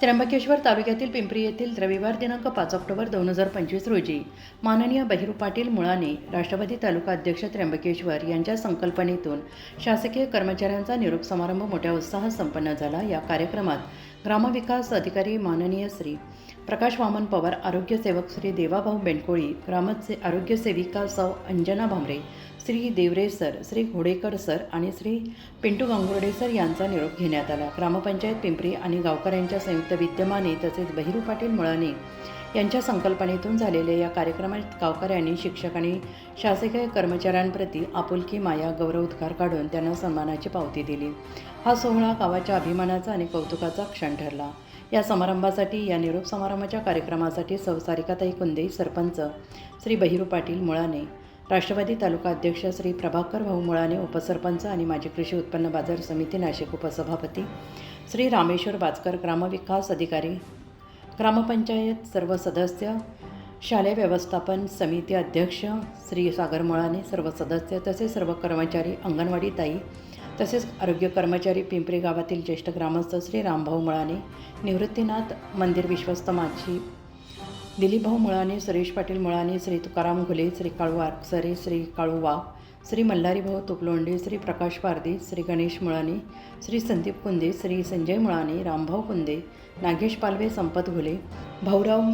त्र्यंबकेश्वर तालुक्यातील पिंपरी येथील रविवार दिनांक पाच ऑक्टोबर दोन हजार पंचवीस रोजी माननीय बहिरू पाटील मुळाने राष्ट्रवादी तालुका अध्यक्ष त्र्यंबकेश्वर यांच्या संकल्पनेतून शासकीय कर्मचाऱ्यांचा निरोप समारंभ मोठ्या उत्साहात संपन्न झाला. या कार्यक्रमात ग्रामविकास अधिकारी माननीय श्री प्रकाश वामन पवार आरोग्यसेवक श्री देवाभाऊ बेंडकोळी ग्रामसे आरोग्यसेविका सौ अंजना भामरे श्री देवरे सर श्री घोडेकर सर आणि श्री पिंटू गांगुर्डे सर यांचा निरोप घेण्यात आला. ग्रामपंचायत पिंपरी आणि गावकऱ्यांच्या संयुक्त विद्यमाने तसेच बहिरू पाटील मुळाने यांच्या संकल्पनेतून झालेल्या या कार्यक्रमात गावकऱ्यांनी शिक्षक आणि शासकीय कर्मचाऱ्यांप्रती आपुलकी माया गौरवोद्गार काढून त्यांना सन्मानाची पावती दिली. हा सोहळा गावाच्या अभिमानाचा आणि कौतुकाचा क्षण ठरला. या समारंभासाठी या निरोप समारंभाच्या कार्यक्रमासाठी सौसारिकाताई कुंदे सरपंच श्री बहिरू पाटील मुळाने राष्ट्रवादी तालुका अध्यक्ष श्री प्रभाकर भाऊ मुळाने उपसरपंच आणि माजी कृषी उत्पन्न बाजार समिती नाशिक उपसभापती श्री रामेश्वर बाजकर ग्रामविकास अधिकारी ग्रामपंचायत सर्व सदस्य शालेय व्यवस्थापन समिती अध्यक्ष श्री सागर मुळाने सर्व सदस्य तसेच सर्व कर्मचारी अंगणवाडी ताई तसेच आरोग्य कर्मचारी पिंपरी गावातील ज्येष्ठ ग्रामस्थ श्री रामभाऊ मुळाने निवृत्तीनाथ मंदिर विश्वस्त माझी दिलीपभाऊ मुळाने सुरेश पाटील मुळाने श्री तुकाराम घुले श्री काळुवार सरे श्री काळू श्री मल्हारीभाऊ तुपलोंडे श्री प्रकाश पारदे श्री गणेश मुळाने श्री संदीप कुंदे श्री संजय मुळाने रामभाऊ कुंदे नागेश पालवे संपत घुले भाऊराव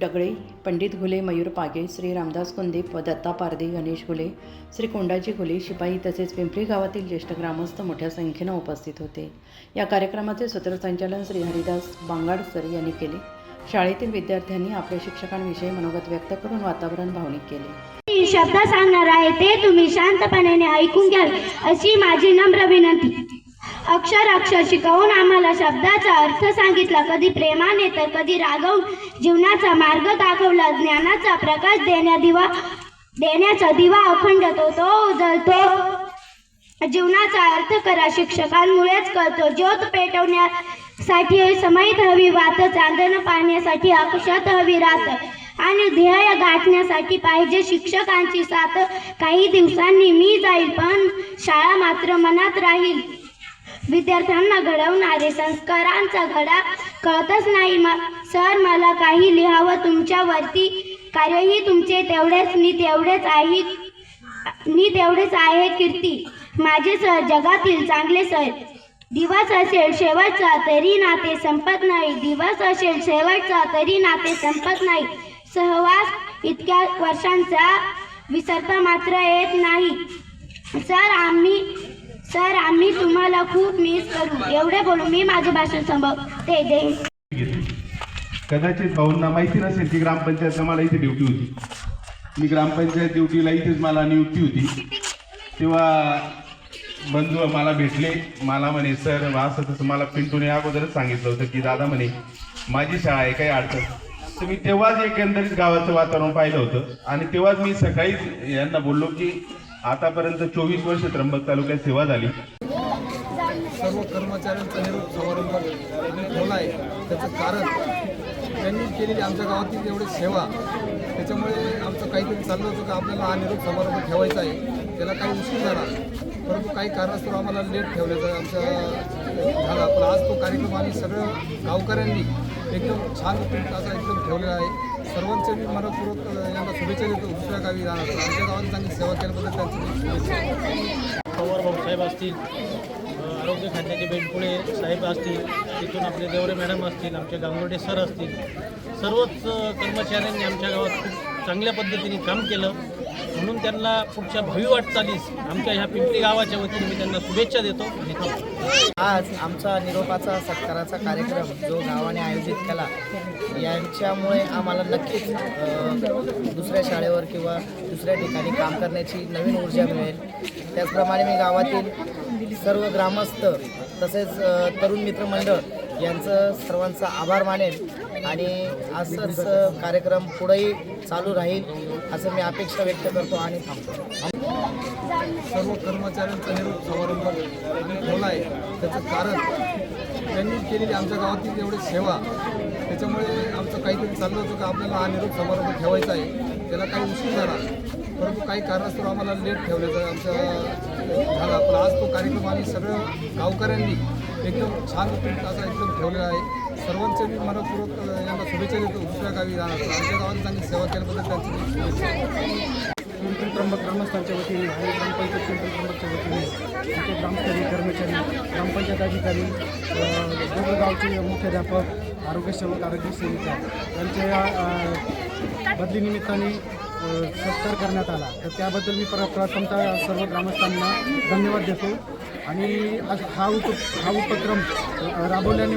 डगळे पंडित घुले मयूर पागे श्री रामदास कुंदे व दत्ता पारदे गणेश घुले श्री कोंडाजी घुले शिपाई तसेच पिंपरी गावातील ज्येष्ठ ग्रामस्थ मोठ्या संख्येनं उपस्थित होते. या कार्यक्रमाचे सूत्रसंचालन श्री हरिदास बांगाड सर यांनी केले. शाळेतील विद्यार्थ्यांनी आपल्या शिक्षकांविषयी मनोगत व्यक्त करून वातावरण भावनिक केले. मी शब्द सांगणार आहे ते तुम्ही शांतपणे ऐकून घ्यावे अशी माझी नम्र विनंती. अक्षर अक्षर शिकवून आम्हाला शब्दाचा अर्थ सांगितला कधी प्रेमाने तर कधी रागवून जीवनाचा मार्ग दाखवला ज्ञानाचा प्रकाश देण्या दिवा देण्याचा दिवा अखंड तो तो उजळतो जीवनाचा अर्थ करा शिक्षकांमुळेच कळतो ज्योत साठी समयत हवी वात चांदण पाहण्यासाठी आकाशात हवी रात. आणि ध्येय गाठण्यासाठी पाहिजे शिक्षकांची साथ. काही दिवसांनी मी जाईल पण शाळा मात्र मनात राहील. विद्यार्थ्यांना घडवणारे संस्कारांचा घडा कळतच नाही. म सर मला काही लिहावं तुमच्यावरती कार्यही तुमचे तेवढेच मी तेवढेच आहे मी तेवढेच आहे कीर्ती. माझे सर जगातील चांगले सर. दिवस असेल शेवटचा तरी नाते संपत नाही. दिवस असेल शेवटचा तरी नाते संपत नाही. सहवास इतक्या वर्षांचा विसरता मात्र येत नाही. सर आम्ही सर आम्ही तुम्हाला खूप मिस करू. एवढे बोलून मी माझे भाषण संभवते जय कदाचित भाऊंना माहिती नसेल की ग्रामपंचायत मला इथे ड्युटी होती. मी ग्रामपंचायत ड्युटीला इथेच मला नियुक्ती होती. तेव्हा बंधू मला भेटले. मला म्हणे सर असं तसं मला पिंटूने अगोदरच सांगितलं होतं की दादा म्हणे माझी शाळा आहे काही अडचण तर मी तेव्हाच एकंदरीत गावाचं वातावरण पाहिलं होतं. आणि तेव्हाच मी सकाळीच यांना बोललो की आतापर्यंत चोवीस वर्ष त्र्यंबक तालुक्यात सेवा झाली. सर्व कर्मचाऱ्यांचा निरोप समारंभ ठेवला आहे. त्याचं कारण त्यांनी केलेली आमच्या गावातील एवढी सेवा त्याच्यामुळे आमचं काहीतरी चाललं होतं का आपल्याला हा निरोप समारंभ ठेवायचा आहे त्याला काही उशीर झाला. परंतु काही कारणास्तव आम्हाला लेट ठेवण्याचा आमच्या झाला. पण आज तो कार्यक्रम आम्ही सगळं गावकऱ्यांनी एकदम छान असा एकदम ठेवलेला आहे. सर्वांचे मी मनपूर्वक यांना शुभेच्छा देतो. दुसऱ्या गावी जाणार. आमच्या गावात चांगली सेवा केल्याबद्दल त्यांची शुभेच्छा पवार भाऊ साहेब असतील आरोग्य खात्याचे बेंडपुळे साहेब असतील तिथून आपले देवरे मॅडम असतील आमचे गांगुर्डे सर असतील सर्वच कर्मचाऱ्यांनी आमच्या गावात खूप चांगल्या पद्धतीने काम केलं. म्हणून त्यांना पुढच्या भावी वाटचालीस. आमच्या ह्या पिंपरी गावाच्या वतीने मी त्यांना शुभेच्छा देतो आज आमचा निरोपाचा सत्काराचा कार्यक्रम जो गावाने आयोजित केला यांच्यामुळे आम्हाला नक्कीच दुसऱ्या शाळेवर किंवा दुसऱ्या ठिकाणी काम करण्याची नवीन ऊर्जा मिळेल. त्याचप्रमाणे मी गावातील सर्व ग्रामस्थ तसेच तरुण मित्रमंडळ यांचं सर्वांचा आभार मानेन आणि असंच कार्यक्रम पुढेही चालू राहील असं मी अपेक्षा व्यक्त करतो आणि थांबतो. सर्व कर्मचाऱ्यांचा निरोप समारंभ ठेवला आहे. त्याचं कारण त्यांनी केलेली आमच्या गावातील एवढी सेवा त्याच्यामुळे आमचं काहीतरी चाललं होतं का आपल्याला हा निरोप समारंभ ठेवायचा आहे त्याला काही उशीर झाला. परंतु काही कारणास्तव आम्हाला लेट ठेवल्याचं आमच्या झाला. पण आज तो कार्यक्रम आम्ही सगळं गावकऱ्यांनी एकदम छान असा एकदम ठेवलेला आहे. सर्वांचे मी मनपूर्वक यांना शुभेच्छा देतो. दुसऱ्या गावी जाणार आमच्या गावाने चांगली सेवा केल्याबद्दल त्यांची पिंपरी त्र्यंबक ग्रामस्थांच्या वतीने आणि ग्रामपंचायत पिंपरी त्र्यंबकच्या वतीने आमचे ग्रामस्तरीय कर्मचारी ग्रामपंचायत अधिकारी अ, गावचे मुख्याध्यापक आरोग्य सेवक आरोग्य सेविका यांच्या बदलीनिमित्ताने सत्कार करण्यात आला. तर त्याबद्दल मी प्र प्रथमतः सर्व ग्रामस्थांना धन्यवाद देतो. आणि आज हा उप हा उपक्रम राबवल्याने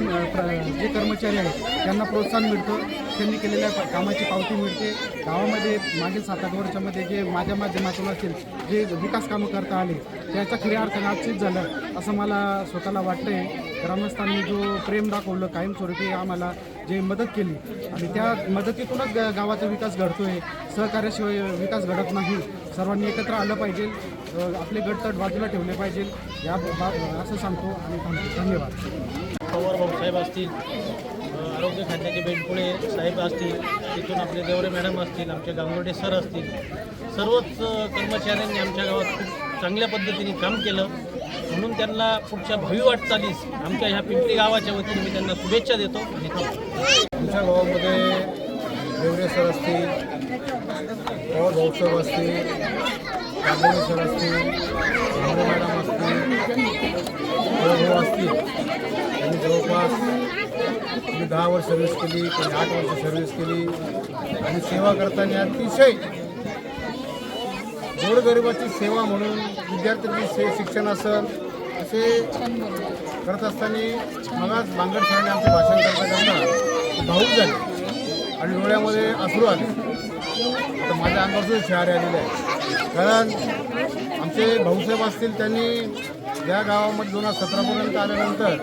जे कर्मचारी आहेत त्यांना प्रोत्साहन मिळतं. त्यांनी केलेल्या कामाची पावती मिळते. गावामध्ये मागील सात आठ वर्षामध्ये जे माझ्या माध्यमातून असतील जे विकास कामं करता आले त्याचा खऱ्या अर्थानं आजचीच झालं असं मला स्वतःला वाटतंय. ग्रामस्थांनी जो प्रेम दाखवलं कायमस्वरूपी आम्हाला जे मदत केली. आणि त्या मदतीतूनच ग- गावाचा विकास घडतोय. सहकार्याशिवाय विकास घडत नाही. सर्वांनी एकत्र आलं पाहिजे. आपले गटतट बाजूला ठेवले पाहिजे. या बा- असं सांगतो आणि थांबतो. धन्यवाद. पवार भाऊसाहेब असतील आरोग्य खात्याचे बेंडपुळे साहेब असतील तिथून आपले देवरे मॅडम असतील आमचे गांगोडे सर असतील सर्वच कर्मचाऱ्यांनी आमच्या गावात खूप चांगल्या पद्धतीने काम केलं. म्हणून त्यांना पुढच्या भावी वाटचालीस आमच्या ह्या पिंपरी गावाच्या वतीने मी त्यांना शुभेच्छा देतो आणि आमच्या गावामध्ये देवरे सर असतील पवार भाऊसाहेब असतील कांबळे सर असतील मॅडम असतील असतील त्यांनी जवळपास मी दहा वर्ष सर्व्हिस केली कोणी आठ वर्ष सर्व्हिस केली. आणि सेवा करताना अतिशय गोरगरिबाची सेवा म्हणून विद्यार्थ्यांची से शिक्षण असेल असे करत असताना मलाच बांगड सरांनी आमचे भाषण करता करता भाऊक झाले. आणि डोळ्यामध्ये अश्रू आले. तर माझ्या अंगावर शहारे आलेले आहे कारण आमचे भाऊसाहेब असतील त्यांनी या गावामध्ये दोन हजार सतरापर्यंत आल्यानंतर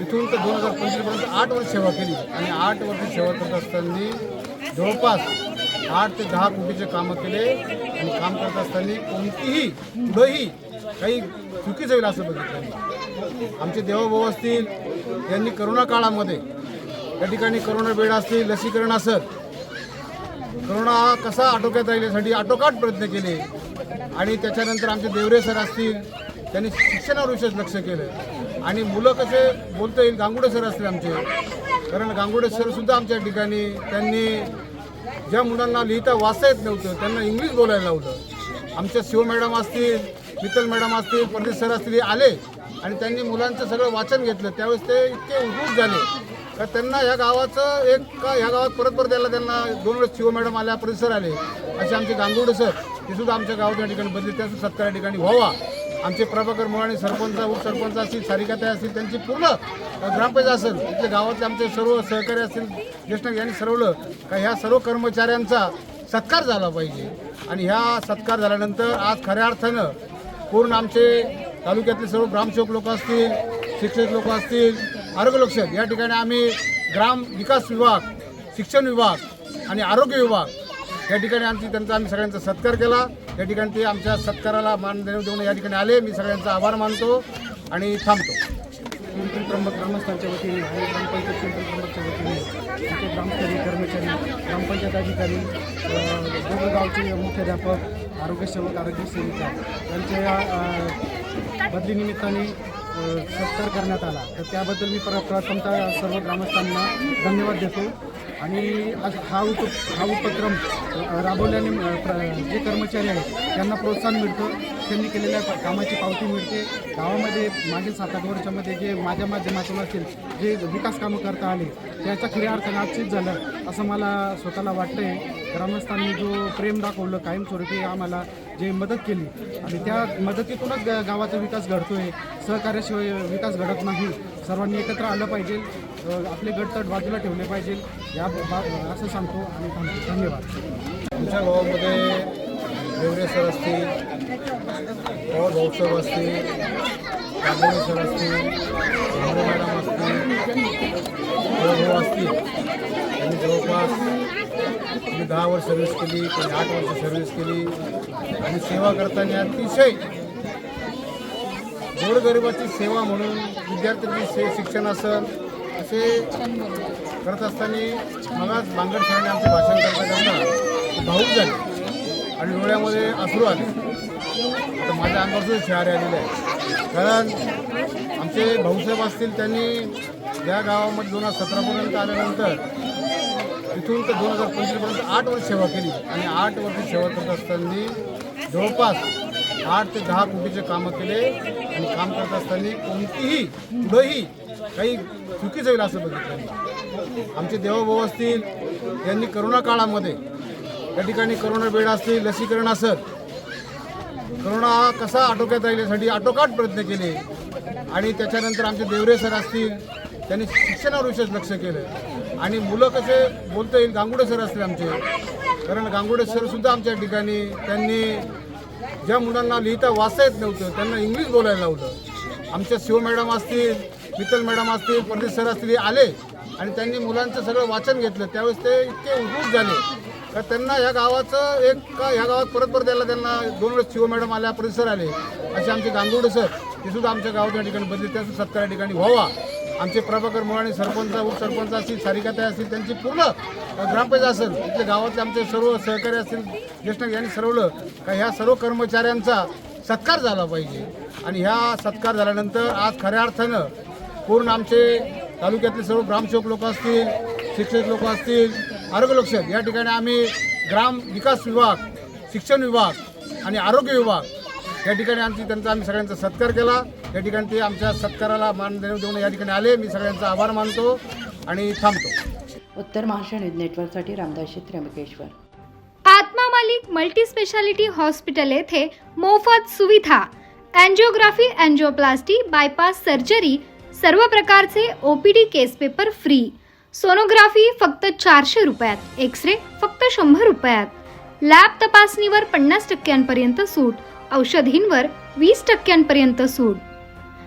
इथून तर दोन हजार पंचवीसपर्यंत आठ वर्ष सेवा केली. आणि आठ वर्ष सेवा करत असताना जवळपास आठ ते दहा कोटीचे कामं केले आणि काम करत असताना कोणतीही पुढंही काही चुकीचं होईल असं बघितलं आमचे देवाभाऊ असतील त्यांनी करोना काळामध्ये या ठिकाणी करोना बेड असतील लसीकरण असत करोना कसा आटोक्यात राहिल्यासाठी आटोकाट प्रयत्न केले आणि त्याच्यानंतर आमचे देवरे सर असतील त्यांनी शिक्षणावर विशेष लक्ष केलं. आणि मुलं कसे बोलता येईल गांगुडे सर असतील आमचे. कारण गांगुडे सर सुद्धा आमच्या ठिकाणी त्यांनी ज्या मुलांना लिहिता वाचता येत नव्हतं त्यांना इंग्लिश बोलायला लावलं. आमच्या शिव मॅडम असतील मित्तल मॅडम असतील परदेश सर असतील आले आणि त्यांनी मुलांचं सगळं वाचन घेतलं. त्यावेळेस ते इतके उद्भूत झाले. का त्यांना ह्या गावाचं एक का ह्या गावात परत परत यायला त्यांना दोन वेळेस शिव मॅडम आल्या परिसर आले. असे आमचे गांगुडे सर ते सुद्धा आमच्या गावाच्या ठिकाणी बदली त्या सत्कार ठिकाणी व्हावा. आमचे प्रभाकर मुळाणी सरपंच उपसरपंच असतील सारिकाताई असतील त्यांची पूर्ण ग्रामपंचायत असेल इथले गावातले आमचे सर्व सहकारी असतील ज्येष्ठ यांनी सरवलं का ह्या सर्व कर्मचाऱ्यांचा सत्कार झाला पाहिजे. आणि ह्या सत्कार झाल्यानंतर आज खऱ्या अर्थानं पूर्ण आमचे तालुक्यातले सर्व ग्रामसेवक लोक असतील शिक्षक लोक असतील आरोग्यलक्षक या ठिकाणी आम्ही ग्राम विकास विभाग शिक्षण विभाग आणि आरोग्य विभाग या ठिकाणी आमची त्यांचा आम्ही सगळ्यांचा सत्कार केला. या ठिकाणी ते आमच्या सत्काराला मान देऊन देऊन या ठिकाणी आले. मी सगळ्यांचा आभार मानतो आणि थांबतो. पिंपरी त्र्यंबक ग्रामस्थांच्या वतीने आणि ग्रामपंचायत पिंपरी त्र्यंबकच्या वतीने आमचे ग्रामस्तरीय कर्मचारी ग्रामपंचायत अधिकारी अ, दोघं गावचे मुख्याध्यापक आरोग्य सेवक आरोग्य सेविका यांच्या बदलीनिमित्ताने सत्कार करण्यात आला. तर त्याबद्दल मी प्र प्रथमतः सर्व ग्रामस्थांना धन्यवाद देतो. आणि आज हा उप हा उपक्रम राबवल्याने जे कर्मचारी आहेत त्यांना प्रोत्साहन मिळतं. त्यांनी केलेल्या कामाची पावती मिळते. गावामध्ये मागील सात आठ वर्षामध्ये जे माझ्या माध्यमातून असेल जे विकास कामं करता आले त्याचा खऱ्या अर्थानं आजचीच झालं असं मला स्वतःला वाटतंय. ग्रामस्थांनी जो प्रेम दाखवलं कायमस्वरूपी आम्हाला जे मदत केली. आणि त्या मदतीतूनच ग गावाचा विकास घडतोय. सहकार्याशिवाय विकास घडत नाही. सर्वांनी एकत्र आलं पाहिजे. अ, आपले गटतट बाजूला ठेवले पाहिजे. या बा असं सांगतो आणि थांबतो. धन्यवाद. आमच्या गावामध्ये देवरे सर असतील पवार भाऊसाहेब असतील कांबळे सर असतील मॅडम असतील असतील आणि जवळपास मी दहा वर्ष सर्व्हिस केली कोणी आठ वर्ष सर्व्हिस केली. आणि सेवा करताना अतिशय गोरगरिबाची सेवा म्हणून विद्यार्थ्यांची से शिक्षण असेल असे करत असताना मलाच बांगड सरांनी आमचे भाषण करता करता भाऊक झाले. आणि डोळ्यामध्ये अश्रू आले. आता माझ्या अंगावर शहारे आलेले आहे कारण आमचे भाऊसाहेब असतील त्यांनी या गावामध्ये दोन हजार सतरापर्यंत आल्यानंतर इथून तर दोन हजार पंचवीसपर्यंत आठ वर्ष सेवा केली. आणि आठ वर्ष सेवा करत असताना जवळपास आठ ते दहा कोटीचे कामं केले. आणि काम करत असताना कोणतीही पुढंही काही चुकीचं होईल असं बघितलं नाही. आमचे देवाभाऊ असतील त्यांनी करोना काळामध्ये या ठिकाणी करोना बेड असतील लसीकरण असत करोना कसा आटोक्यात राहील यासाठी आटोकाट प्रयत्न केले. आणि त्याच्यानंतर आमचे देवरे सर असतील त्यांनी शिक्षणावर विशेष लक्ष केलं. आणि मुलं कसे बोलता येईल? गांगुडे सर असले आमचे. कारण गांगुडे सर सुद्धा आमच्या ठिकाणी त्यांनी ज्या मुलांना लिहिता वाचता येत नव्हतं त्यांना इंग्लिश बोलायला लावलं. आमच्या शिव मॅडम असतील मित्तल मॅडम असतील परदेश सर असतील आले आणि त्यांनी मुलांचं सगळं वाचन घेतलं. त्यावेळेस ते इतके उद्भूत झाले. तर त्यांना ह्या गावाचं एक का ह्या गावात परत परत यायला त्यांना दोन वेळेस शिव मॅडम आल्या परिसर आले. असे आमचे गांगुडे सर ते सुद्धा आमच्या गावाच्या ठिकाणी बदले त्या सत्तर ठिकाणी व्हावा. आमचे प्रभाकर मुळाणी सरपंच उपसरपंच असतील सारिकाताई असतील त्यांची पूर्ण अ, ग्रामपंचायत असेल. इथले गावातले आमचे सर्व सहकारी असतील ज्येष्ठ यांनी सरवलं का ह्या सर्व कर्मचाऱ्यांचा सत्कार झाला पाहिजे. आणि ह्या सत्कार झाल्यानंतर आज खऱ्या अर्थानं पूर्ण आमचे तालुक्यातले सर्व ग्रामसेवक लोक असतील शिक्षक लोक असतील आरोग्य या ठिकाणी आम्ही ग्राम विकास विभाग शिक्षण विभाग आणि आरोग्य विभाग या ठिकाणी आमची त्यांचा आम्ही सगळ्यांचा सत्कार केला. या ठिकाणी ते आमच्या सत्काराला मान देऊन देऊन या ठिकाणी आले. मी सगळ्यांचा आभार मानतो आणि थांबतो. उत्तर महाराष्ट्र न्यूज नेटवर्कसाठी Ramdasi Trimbakeshwar Atma Malik multi speciality hospital येथे मोफत सुविधा. अँजिओग्राफी अँजिओप्लास्टी बायपास सर्जरी सर्व प्रकारचे OPD case paper free. Sonography फक्त चारशे रुपयात एक्स रे फक्त शंभर रुपयात. लॅब तपासणीवर पन्नास टक्क्यांपर्यंत सूट औषधींवर वीस टक्क्यांपर्यंत सूट.